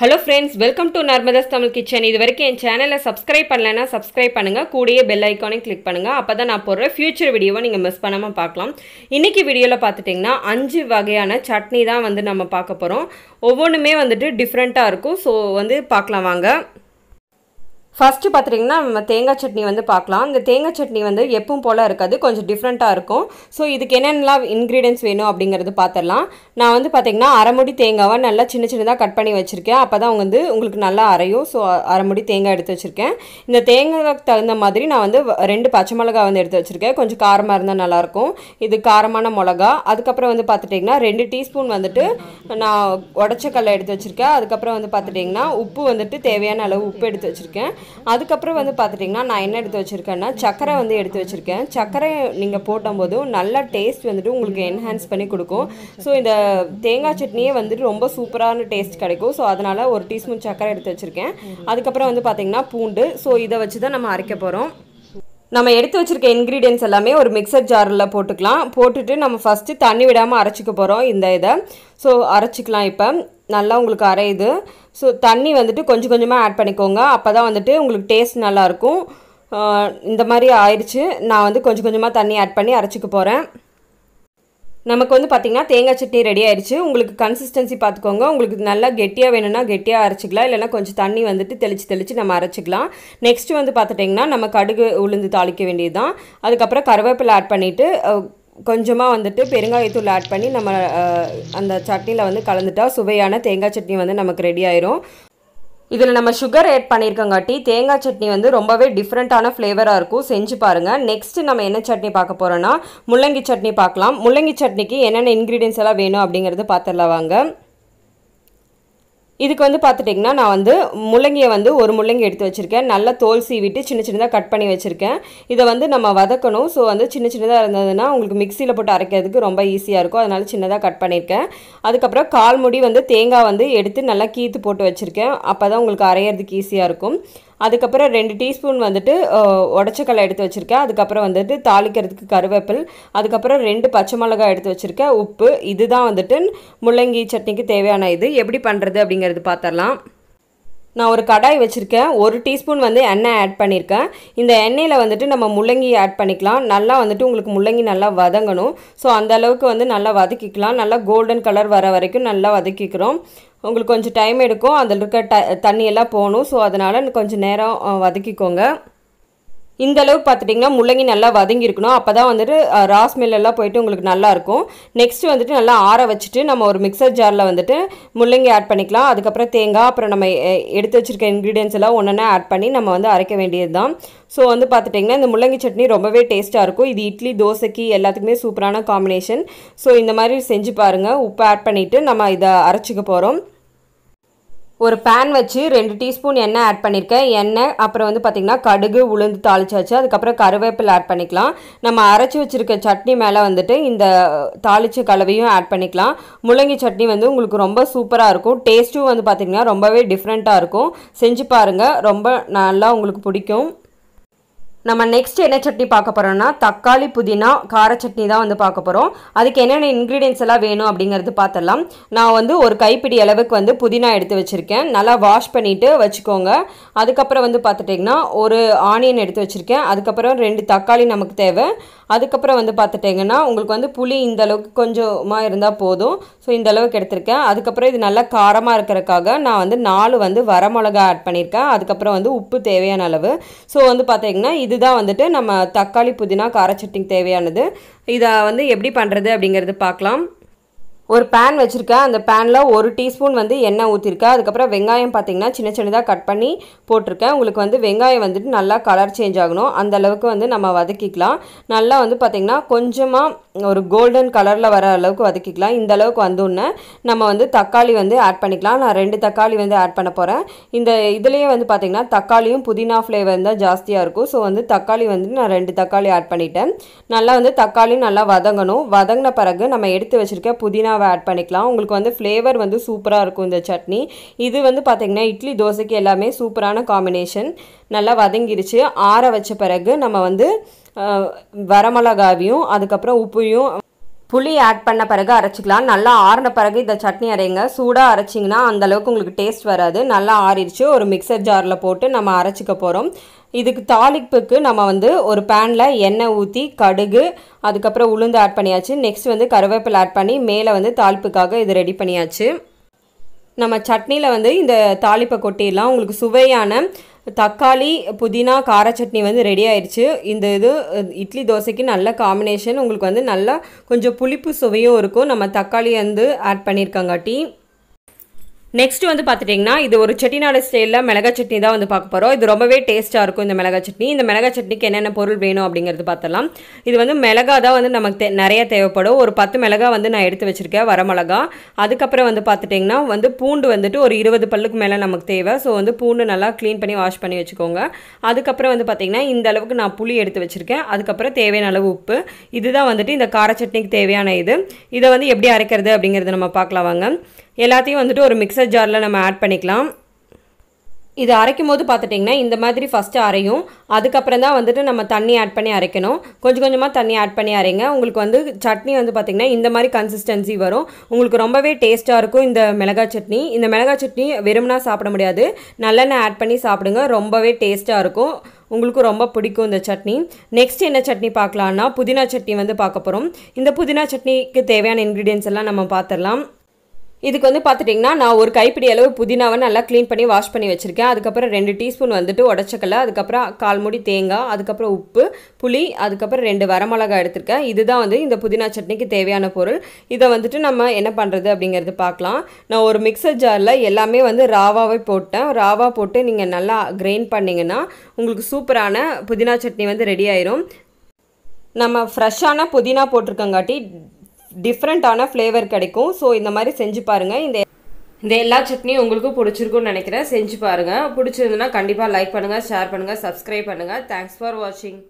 Hello friends welcome to Narmada's Tamil kitchen இது வரைக்கும் என் சேனலை சப்ஸ்கிரைப் பண்ணலைன்னா சப்ஸ்கிரைப் பண்ணுங்கள் கூடயே பெல் ஐக்கானையும் கிளிக் பண்ணுங்கள் அப்போ தான் நான் போடுற ஃபியூச்சர் வீடியோவை நீங்கள் மிஸ் பண்ணாமல் பார்க்கலாம். இன்றைக்கி வீடியோவில் பார்த்துட்டிங்கன்னா அஞ்சு வகையான சட்னி தான் வந்து நம்ம பார்க்க போகிறோம் ஒவ்வொன்றுமே வந்துட்டு டிஃப்ரெண்ட்டாக இருக்கும். ஸோ வந்து பார்க்கலாம் வாங்க. ஃபஸ்ட்டு பார்த்துட்டிங்கன்னா நம்ம தேங்காய் சட்னி வந்து பார்க்கலாம். இந்த தேங்காய் சட்னி வந்து எப்பவும் போல் இருக்காது கொஞ்சம் டிஃப்ரெண்ட்டாக இருக்கும். ஸோ இதுக்கு என்னென்னலாம் இன்க்ரீடியன்ஸ் வேணும் அப்படிங்கிறது பார்த்துடலாம் நான் வந்து பார்த்திங்கன்னா அரைமுடி தேங்காவை நல்லா சின்ன சின்னதாக கட் பண்ணி வச்சுருக்கேன். அப்போ தான் வந்து உங்களுக்கு நல்லா அரையும். ஸோ அரைமுடி தேங்காய் எடுத்து வச்சுருக்கேன். இந்த தேங்காய்க்கு தகுந்த மாதிரி நான் வந்து ரெண்டு பச்சை மிளகா வந்து எடுத்து வச்சுருக்கேன். கொஞ்சம் காரமாக இருந்தால் நல்லாயிருக்கும். இது காரமான மிளகா. அதுக்கப்புறம் வந்து பார்த்துட்டிங்கன்னா ரெண்டு டீஸ்பூன் வந்துட்டு நான் உடச்ச கல்லை எடுத்து வச்சுருக்கேன். அதுக்கப்புறம் வந்து பார்த்துட்டிங்கன்னா உப்பு வந்துட்டு தேவையான அளவு உப்பு எடுத்து வச்சுருக்கேன். அதுக்கப்புறம் வந்து பார்த்துட்டிங்கன்னா நான் என்ன எடுத்து வச்சுருக்கேன்னா சக்கரை வந்து எடுத்து வச்சுருக்கேன். சக்கரை நீங்கள் போடும்போதும் நல்ல டேஸ்ட் வந்துட்டு உங்களுக்கு என்ஹான்ஸ் பண்ணி கொடுக்கும். ஸோ இந்த தேங்காய் சட்னியே வந்துட்டு ரொம்ப சூப்பரான டேஸ்ட் கிடைக்கும். ஸோ அதனால் ஒரு டீஸ்பூன் சக்கரை எடுத்து வச்சுருக்கேன். அதுக்கப்புறம் வந்து பார்த்திங்கன்னா பூண்டு. ஸோ இதை வச்சு தான் நம்ம அரைக்க போகிறோம் நம்ம எடுத்து வச்சுருக்க இன்க்ரீடியன்ஸ் எல்லாமே ஒரு மிக்சர் ஜாரில் போட்டுக்கலாம். போட்டுட்டு நம்ம ஃபஸ்ட்டு தண்ணி விடாமல் அரைச்சிக்க போகிறோம் இந்த இதை. ஸோ அரைச்சிக்கலாம் இப்போ. நல்லா உங்களுக்கு அரையுது. ஸோ தண்ணி வந்துட்டு கொஞ்சம் கொஞ்சமாக ஆட் பண்ணிக்கோங்க. அப்போ தான் வந்துட்டு உங்களுக்கு டேஸ்ட் நல்லாயிருக்கும். இந்த மாதிரி ஆயிடுச்சு. நான் வந்து கொஞ்சம் கொஞ்சமாக தண்ணி ஆட் பண்ணி அரைச்சிக்க போகிறேன் நமக்கு வந்து பார்த்திங்கன்னா தேங்காய் சட்னி ரெடி ஆயிடுச்சு. உங்களுக்கு கன்சிஸ்டன்சி பார்த்துக்கோங்க உங்களுக்கு நல்லா கெட்டியாக வேணும்னா கெட்டியாக அரைச்சிக்கலாம். இல்லைனா கொஞ்சம் தண்ணி வந்துட்டு தெளித்து தெளித்து நம்ம அரைச்சிக்கலாம். நெக்ஸ்ட்டு வந்து பார்த்துட்டிங்கன்னா நம்ம கடுகு உளுந்து தாளிக்க வேண்டியது தான் அதுக்கப்புறம் கருவேப்பிலை ஆட் பண்ணிவிட்டு கொஞ்சமாக வந்துட்டு பெருங்காயத்தூள் ஆட் பண்ணி நம்ம அந்த சட்னியில் வந்து கலந்துட்டா சுவையான தேங்காய் சட்னி வந்து நமக்கு ரெடி ஆயிரும். இதில் நம்ம சுகர் ஆட் பண்ணியிருக்கங்காட்டி தேங்காய் சட்னி வந்து ரொம்பவே டிஃப்ரெண்ட்டான ஃப்ளேவராக இருக்கும். செஞ்சு பாருங்கள் நெக்ஸ்ட்டு நம்ம என்ன சட்னி பார்க்க போகிறோன்னா முள்ளங்கி சட்னி பார்க்கலாம். முள்ளங்கி சட்னிக்கு என்னென்ன இன்க்ரீடியன்ஸ் எல்லாம் வேணும் அப்படிங்கிறது பார்த்துடலாம் வாங்க. இதுக்கு வந்து பார்த்துட்டிங்கன்னா நான் வந்து முள்ளங்கியை வந்து ஒரு முள்ளங்கி எடுத்து வச்சுருக்கேன். நல்லா தோல் சீவிட்டு சின்ன சின்னதாக கட் பண்ணி வச்சுருக்கேன். இதை வந்து நம்ம வதக்கணும். ஸோ வந்து சின்ன சின்னதாக இருந்ததுன்னா உங்களுக்கு மிக்சியில் போட்டு அரைக்கிறதுக்கு ரொம்ப ஈஸியாக இருக்கும். அதனால் சின்னதாக கட் பண்ணியிருக்கேன் அதுக்கப்புறம் கால் முடி வந்து தேங்காய் வந்து எடுத்து நல்லா கீத்து போட்டு வச்சுருக்கேன். அப்போ தான் உங்களுக்கு அரையிறதுக்கு ஈஸியாக இருக்கும். அதுக்கப்புறம் ரெண்டு டீஸ்பூன் வந்துட்டு உடச்சக்கல்லை எடுத்து வச்சுருக்கேன். அதுக்கப்புறம் வந்துட்டு தாளிக்கிறதுக்கு கருவேப்பில். அதுக்கப்புறம் ரெண்டு பச்சை மிளகாய் எடுத்து வச்சுருக்கேன். உப்பு. இதுதான் வந்துட்டு முள்ளங்கி சட்னிக்கு தேவையான இது. எப்படி பண்ணுறது அப்படிங்கிறது பார்த்துடலாம் நான் ஒரு கடாய் வச்சுருக்கேன். ஒரு டீஸ்பூன் வந்து எண்ணெய் ஆட் பண்ணியிருக்கேன் இந்த எண்ணெயில் வந்துட்டு நம்ம முள்ளங்கி ஆட் பண்ணிக்கலாம். நல்லா வந்துட்டு உங்களுக்கு முள்ளங்கி நல்லா வதங்கணும். ஸோ அந்த அளவுக்கு வந்து நல்லா வதக்கிக்கலாம். நல்லா கோல்டன் கலர் வர வரைக்கும் நல்லா வதக்கிக்கிறோம். உங்களுக்கு கொஞ்சம் டைம் எடுக்கும். அதில் இருக்க ட தண்ணியெல்லாம் போகணும். ஸோ அதனால் கொஞ்சம் நேரம் வதக்கிக்கோங்க. இந்த அளவுக்கு பார்த்துட்டிங்கன்னா முள்ளங்கி நல்லா வதங்கியிருக்கணும். அப்போ தான் வந்துட்டு ரா ஸ்மெல்லாம் போயிட்டு உங்களுக்கு நல்லாயிருக்கும் நெக்ஸ்ட் வந்துட்டு நல்லா ஆற வச்சுட்டு நம்ம ஒரு மிக்சர் ஜாரில் வந்துட்டு முள்ளங்கி ஆட் பண்ணிக்கலாம். அதுக்கப்புறம் தேங்காய் அப்புறம் நம்ம எடுத்து வச்சுருக்க இன்க்ரீடியன்ஸ் எல்லாம் ஒன்றா ஆட் பண்ணி நம்ம வந்து அரைக்க வேண்டியது தான் ஸோ வந்து பார்த்துட்டிங்கன்னா இந்த முள்ளங்கி சட்னி ரொம்பவே டேஸ்ட்டாக இருக்கும். இது இட்லி தோசைக்கு எல்லாத்துக்குமே சூப்பரான காம்பினேஷன் ஸோ இந்த மாதிரி செஞ்சு பாருங்கள் உப்பு ஆட் பண்ணிவிட்டு நம்ம இதை அரைச்சிக்க போகிறோம் ஒரு பேன் வச்சு ரெண்டு டீஸ்பூன் எண்ணெய் ஆட் பண்ணியிருக்கேன் எண்ணெய் அப்புறம் வந்து பார்த்திங்கன்னா கடுகு உளுந்து தாளிச்சாச்சு அதுக்கப்புறம் கருவேப்பிலை ஆட் பண்ணிக்கலாம். நம்ம அரைச்சி வச்சுருக்க சட்னி மேலே வந்துட்டு இந்த தாளிச்ச கலவையும் ஆட் பண்ணிக்கலாம். முள்ளங்கி சட்னி வந்து உங்களுக்கு ரொம்ப சூப்பராக இருக்கும். டேஸ்ட்டும் வந்து பார்த்திங்கன்னா ரொம்பவே டிஃப்ரெண்ட்டாக இருக்கும். செஞ்சு பாருங்கள் ரொம்ப நல்லா உங்களுக்கு பிடிக்கும். நம்ம நெக்ஸ்ட் என்ன சட்னி பார்க்க போகிறோம்னா தக்காளி புதினா கார சட்னி தான் வந்து பார்க்க போகிறோம் அதுக்கு என்னென்ன இன்க்ரீடியன்ஸ் எல்லாம் வேணும் அப்படிங்கிறது பார்த்துடலாம் நான் வந்து ஒரு கைப்பிடி அளவுக்கு வந்து புதினா எடுத்து வச்சுருக்கேன். நல்லா வாஷ் பண்ணிவிட்டு வச்சுக்கோங்க. அதுக்கப்புறம் வந்து பார்த்துட்டிங்கன்னா ஒரு ஆனியன் எடுத்து வச்சுருக்கேன். அதுக்கப்புறம் ரெண்டு தக்காளி நமக்கு தேவை. அதுக்கப்புறம் வந்து பார்த்துட்டிங்கன்னா உங்களுக்கு வந்து புளி இந்த அளவுக்கு கொஞ்சமாக இருந்தால் போதும். ஸோ இந்த அளவுக்கு எடுத்திருக்கேன். அதுக்கப்புறம் இது நல்லா காரமாக இருக்கிறதுக்காக நான் வந்து நாலு வந்து வரமிளகா ஆட் பண்ணியிருக்கேன். அதுக்கப்புறம் வந்து உப்பு தேவையான அளவு. ஸோ வந்து பார்த்திங்கன்னா இதுதான் வந்துட்டு நம்ம தக்காளி புதினா கார தேவையானது. இதை வந்து எப்படி பண்ணுறது அப்படிங்கிறது பார்க்கலாம். ஒரு பேன் வச்சுருக்கேன் அந்த பேனில் ஒரு டீஸ்பூன் வந்து எண்ணெய் ஊற்றிருக்கேன் அதுக்கப்புறம் வெங்காயம் பார்த்திங்கன்னா சின்ன சின்னதாக கட் பண்ணி போட்டிருக்கேன் உங்களுக்கு வந்து வெங்காயம் வந்துட்டு நல்லா கலர் சேஞ்ச் ஆகணும். அந்த அளவுக்கு வந்து நம்ம வதக்கிக்கலாம். நல்லா வந்து பார்த்திங்கன்னா கொஞ்சமாக ஒரு கோல்டன் கலரில் வர அளவுக்கு வதக்கிக்கலாம். இந்த அளவுக்கு வந்தோடனே நம்ம வந்து தக்காளி வந்து ஆட் பண்ணிக்கலாம். நான் ரெண்டு தக்காளி வந்து ஆட் பண்ண போகிறேன் இந்த இதுலேயே வந்து பார்த்திங்கன்னா தக்காளியும் புதினா ஃப்ளேவர் தான் ஜாஸ்தியாக இருக்கும். ஸோ வந்து தக்காளி வந்து நான் ரெண்டு தக்காளி ஆட் பண்ணிட்டேன். நல்லா வந்து தக்காளியும் நல்லா வதங்கணும். வதங்கின பிறகு நம்ம எடுத்து வச்சுருக்க புதினா மாவை ஆட் பண்ணிக்கலாம். உங்களுக்கு வந்து ஃப்ளேவர் வந்து சூப்பராக இருக்கும் இந்த சட்னி. இது வந்து பார்த்திங்கன்னா இட்லி தோசைக்கு எல்லாமே சூப்பரான காம்பினேஷன் நல்லா வதங்கிருச்சு. ஆற வச்ச பிறகு நம்ம வந்து வரமிளகாவையும் அதுக்கப்புறம் உப்பையும் புளி ஆட் பண்ண பிறகு அரைச்சிக்கலாம். நல்லா ஆறின பிறகு இந்த சட்னி அரைங்க. சூடாக அரைச்சிங்கன்னா அந்த அளவுக்கு உங்களுக்கு டேஸ்ட் வராது. நல்லா ஆறிடுச்சு. ஒரு மிக்சர் ஜாரில் போட்டு நம்ம அரைச்சிக்க போகிறோம் இதுக்கு தாளிப்புக்கு நம்ம வந்து ஒரு பேனில் எண்ணெய் ஊற்றி கடுகு அதுக்கப்புறம் உளுந்து ஆட் பண்ணியாச்சு. நெக்ஸ்ட் வந்து கருவேப்பிலை ஆட் பண்ணி மேலே வந்து தாளிப்புக்காக இது ரெடி பண்ணியாச்சு. நம்ம சட்னியில் வந்து இந்த தாளிப்பை கொட்டிடலாம். உங்களுக்கு சுவையான தக்காளி புதினா கார சட்னி வந்து ரெடி ஆயிடுச்சு. இந்த இது இட்லி தோசைக்கு நல்ல காம்பினேஷன் உங்களுக்கு வந்து நல்லா கொஞ்சம் புளிப்பு சுவையும் இருக்கும். நம்ம தக்காளி வந்து ஆட் பண்ணியிருக்கங்காட்டி. நெக்ஸ்ட் வந்து பார்த்துட்டிங்கன்னா இது ஒரு செட்டிநாடு ஸ்டைலில் மிளகா சட்னி தான் வந்து பார்க்க போகிறோம் இது ரொம்பவே டேஸ்ட்டாக இருக்கும் இந்த மிளகா சட்னி. இந்த மிளகா சட்னிக்கு என்னென்ன பொருள் வேணும் அப்படிங்கிறது பார்த்தலாம் இது வந்து மிளகா தான் வந்து நமக்கு தே- நிறைய தேவைப்படும். ஒரு பத்து மிளகா வந்து நான் எடுத்து வச்சுருக்கேன் வரமிளகா அதுக்கப்புறம் வந்து பார்த்துட்டிங்கன்னா வந்து பூண்டு வந்துட்டு ஒரு இருபது பல்லுக்கு மேலே நமக்கு தேவை. ஸோ வந்து பூண்டு நல்லா க்ளீன் பண்ணி வாஷ் பண்ணி வச்சுக்கோங்க. அதுக்கப்புறம் வந்து பார்த்திங்கன்னா இந்த அளவுக்கு நான் புளி எடுத்து வச்சுருக்கேன். அதுக்கப்புறம் தேவையான அளவு உப்பு. இதுதான் வந்துட்டு இந்த கார சட்னிக்கு தேவையான இது. இதை வந்து எப்படி அரைக்கிறது அப்படிங்கிறத நம்ம பார்க்கலாம் வாங்க. எல்லாத்தையும் வந்துட்டு ஒரு மிக்சர் ஜாரில் நம்ம ஆட் பண்ணிக்கலாம். இது அரைக்கும் போது பார்த்துட்டிங்கன்னா இந்த மாதிரி ஃபஸ்ட்டு அரையும். அதுக்கப்புறம் தான் வந்துட்டு நம்ம தண்ணி ஆட் பண்ணி அரைக்கணும். கொஞ்சம் கொஞ்சமாக தண்ணி ஆட் பண்ணி அரைங்க. உங்களுக்கு வந்து சட்னி வந்து பார்த்திங்கன்னா இந்த மாதிரி கன்சிஸ்டன்சி வரும். உங்களுக்கு ரொம்பவே டேஸ்ட்டாக இருக்கும் இந்த மிளகாய் சட்னி. இந்த மிளகாய் சட்னி வெறும்னா சாப்பிட முடியாது. நல்லெண்ணெய் ஆட் பண்ணி சாப்பிடுங்க. ரொம்பவே டேஸ்ட்டாக இருக்கும். உங்களுக்கு ரொம்ப பிடிக்கும் இந்த சட்னி. நெக்ஸ்ட் என்ன சட்னி பார்க்கலான்னா புதினா சட்னி வந்து பார்க்க போகிறோம் இந்த புதினா சட்னிக்கு தேவையான இன்க்ரீடியன்ஸ் எல்லாம் நம்ம பார்த்துடலாம். இதுக்கு வந்து பார்த்துட்டிங்கன்னா நான் ஒரு கைப்பிடி அளவு புதினாவை நல்லா க்ளீன் பண்ணி வாஷ் பண்ணி வச்சுருக்கேன். அதுக்கப்புறம் ரெண்டு டீஸ்பூன் வந்துட்டு உடச்சக்கல்ல அதுக்கப்புறம் கால் மூடி தேங்காய் அதுக்கப்புறம் உப்பு புளி அதுக்கப்புறம் ரெண்டு வரமிளகாய் எடுத்திருக்கேன். இதுதான் வந்து இந்த புதினா சட்னிக்கு தேவையான பொருள். இதை வந்துட்டு நம்ம என்ன பண்ணுறது அப்படிங்கிறது பார்க்கலாம். நான் ஒரு மிக்சர் ஜாரில் எல்லாமே வந்து ராவாவே போட்டேன். ராவா போட்டு நீங்கள் நல்லா கிரைண்ட் பண்ணிங்கன்னா உங்களுக்கு சூப்பரான புதினா சட்னி வந்து ரெடி ஆயிரும். நம்ம ஃப்ரெஷ்ஷான புதினா போட்டிருக்கங்காட்டி டிஃப்ரெண்ட்டான ஃப்ளேவர் கிடைக்கும். ஸோ இந்த மாதிரி செஞ்சு பாருங்கள் இந்த இந்த எல்லா சட்னியும் உங்களுக்கு பிடிச்சிருக்கும்னு நினைக்கிறேன். செஞ்சு பாருங்கள் பிடிச்சிருந்துன்னா கண்டிப்பாக லைக் பண்ணுங்கள் ஷேர் பண்ணுங்கள் சப்ஸ்கிரைப் பண்ணுங்கள் தேங்க்ஸ் ஃபார் வாட்சிங்